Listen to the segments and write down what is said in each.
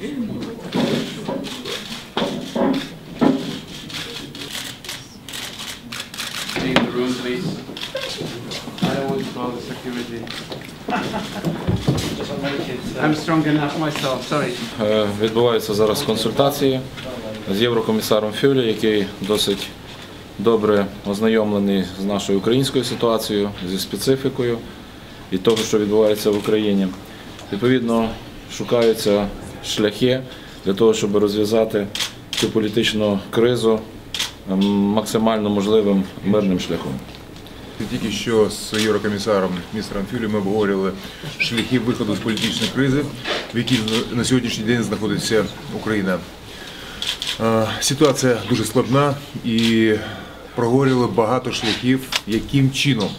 Leave the room, please. I don't call the security. I'm strong enough myself, sorry. Е, Відбуваються зараз консультації з єврокомісаром Фюлі, який досить добре ознайомлений з нашою українською ситуацією, зі специфікою і того, що відбувається в Україні. Відповідно, шукаються шляхи для того, щоб розв'язати цю політичну кризу ем, максимально можливим мирним шляхом. Тільки що з єврокомісаром містером Фюлі ми обговорювали шляхи виходу з політичної кризи, в якій на сьогоднішній день знаходиться Україна. Е, Ситуація дуже складна і проговорювали багато шляхів, яким чином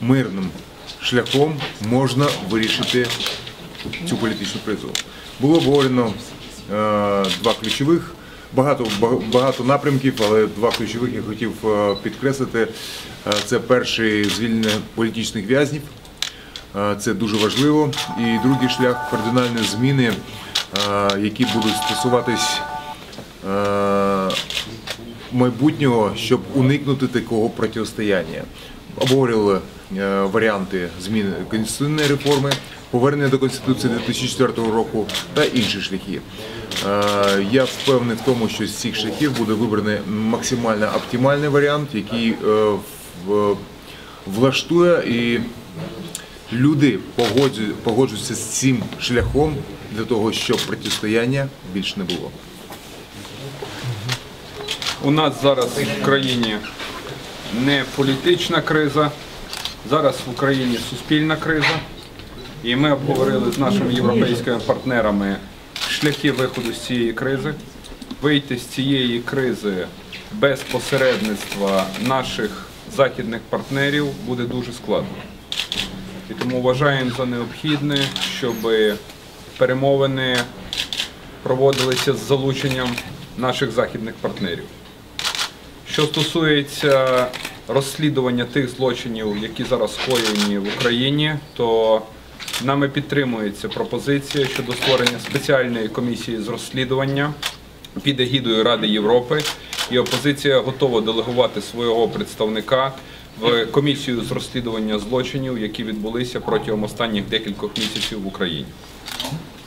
мирним шляхом можна вирішити цю політичну кризу. Було обговорено е, два ключових, багато, багато напрямків, але два ключових я хотів е, підкреслити. Е, Це перший звільнення політичних в'язнів. Це дуже важливо. І другий шлях кардинальні зміни, які будуть стосуватись майбутнього, щоб уникнути такого протистояння. Обговорювали е, варіанти зміни конституційної реформи, повернення до Конституції 2004 року та інші шляхи. Е, Я впевнений в тому, що з цих шляхів буде вибраний максимально оптимальний варіант, який е, влаштує і люди погоджу- погоджуються з цим шляхом для того, щоб протистояння більше не було. У нас зараз в країні не політична криза, зараз в Україні суспільна криза. І ми обговорили з нашими європейськими партнерами шляхи виходу з цієї кризи. Вийти з цієї кризи без посередництва наших західних партнерів буде дуже складно. І тому вважаємо за необхідне, щоб перемовини проводилися з залученням наших західних партнерів. Що стосується розслідування тих злочинів, які зараз скоєні в Україні, то нами підтримується пропозиція щодо створення спеціальної комісії з розслідування під егідою Ради Європи, і опозиція готова делегувати свого представника в комісію з розслідування злочинів, які відбулися протягом останніх декількох місяців в Україні.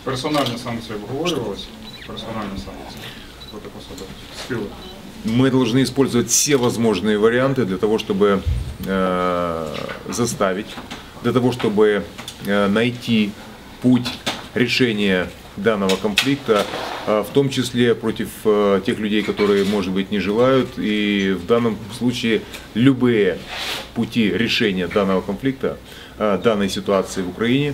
Персональні санкції обговорювалися? Персональні санкції проти посади спіли. Мы должны использовать все возможные варианты для того, чтобы э, заставить, для того, чтобы э, найти путь решения данного конфликта, э, в том числе против э, тех людей, которые, может быть, не желают. И в данном случае любые пути решения данного конфликта, э, данной ситуации в Украине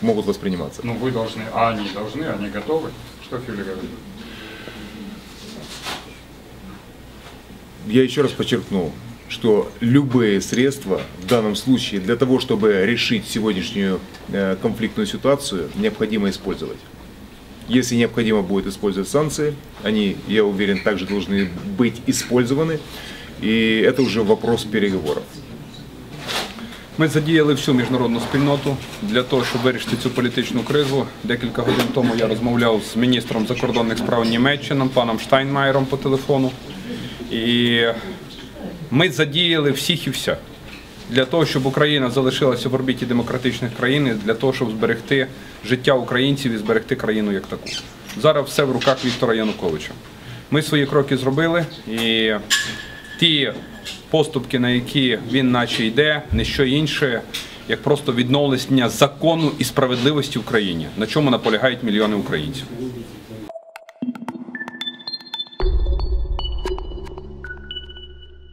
могут восприниматься. Ну, вы должны, а они должны, они готовы. Что Фюли говорит? я еще раз подчеркну, что любые средства в данном случае для того, чтобы решить сегодняшнюю э, конфликтную ситуацию, необходимо использовать. Если необходимо будет использовать санкции, они, я уверен, также должны быть использованы. И это уже вопрос переговоров. Ми задіяли всю міжнародну спільноту для того, щоб вирішити цю політичну кризу. Декілька годин тому я розмовляв з міністром закордонних справ Німеччини, паном Штайнмайером по телефону. І ми задіяли всіх і вся для того, щоб Україна залишилася в орбіті демократичних країн, для того, щоб зберегти життя українців і зберегти країну як таку. Зараз все в руках Віктора Януковича. Ми свої кроки зробили і ті поступки, на які він наче йде, не що інше, як просто відновлення закону і справедливості в країні, на чому наполягають мільйони українців.